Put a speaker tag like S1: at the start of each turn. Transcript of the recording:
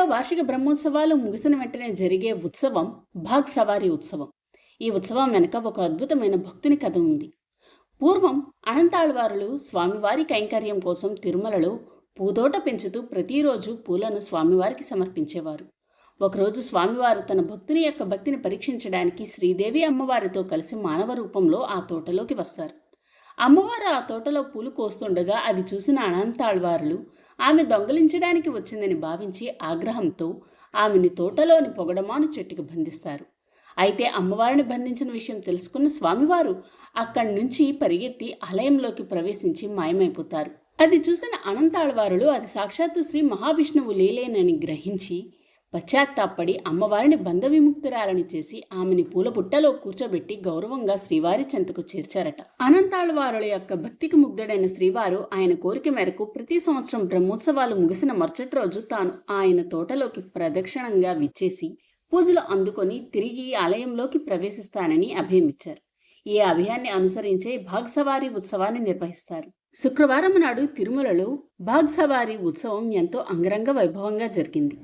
S1: తిరుమలలో వార్షిక బ్రహ్మోత్సవాలు ముగిసిన వెంటనే జరిగే ఉత్సవం భాగ్ సవారీ ఉత్సవం. ఈ ఉత్సవం వెనుక ఒక అద్భుతమైన భక్తుని కథ ఉంది. పూర్వం అనంతాళ్వారులు స్వామివారి కైంకర్యం కోసం తిరుమలలో పూదోట పెంచుతూ ప్రతిరోజు పూలను స్వామివారికి సమర్పించేవారు. ఒకరోజు స్వామివారు తన భక్తుని యొక్క భక్తిని పరీక్షించడానికి శ్రీదేవి అమ్మవారితో కలిసి మానవ రూపంలో ఆ తోటలోకి వస్తారు. అమ్మవారు ఆ తోటలో పూలు కోస్తుండగా అది చూసిన అనంతాళ్వారులు ఆమె దొంగలించడానికి వచ్చిందని భావించి ఆగ్రహంతో ఆమెని తోటలోని పొగడమాను చెట్టుకు బంధిస్తారు. అయితే అమ్మవారిని బంధించిన విషయం తెలుసుకున్న స్వామివారు అక్కడి నుంచి పరిగెత్తి ఆలయంలోకి ప్రవేశించి మాయమైపోతారు. అది చూసిన అనంతాళ్వారులు అది సాక్షాత్తు శ్రీ మహావిష్ణువు లీలేనని గ్రహించి పశ్చాత్తాపడి అమ్మవారిని బంధ విముక్తురాలని చేసి ఆమెని పూలబుట్టలో కూర్చోబెట్టి గౌరవంగా శ్రీవారి చెంతకు చేర్చారట. అనంతాళ్వారుల యొక్క భక్తికి ముగ్ధుడైన శ్రీవారు ఆయన కోరిక మేరకు ప్రతి సంవత్సరం బ్రహ్మోత్సవాలు ముగిసిన మరుసటి రోజు తాను ఆయన తోటలోకి ప్రదక్షిణంగా విచ్చేసి పూజలు అందుకొని తిరిగి ఆలయంలోకి ప్రవేశిస్తానని అభయమిచ్చారు. ఈ అభయాన్ని అనుసరించే భాగ్సవారి ఉత్సవాన్ని నిర్వహిస్తారు. శుక్రవారం నాడు తిరుమలలో భాగ్సవారి ఉత్సవం ఎంతో అంగరంగ వైభవంగా జరిగింది.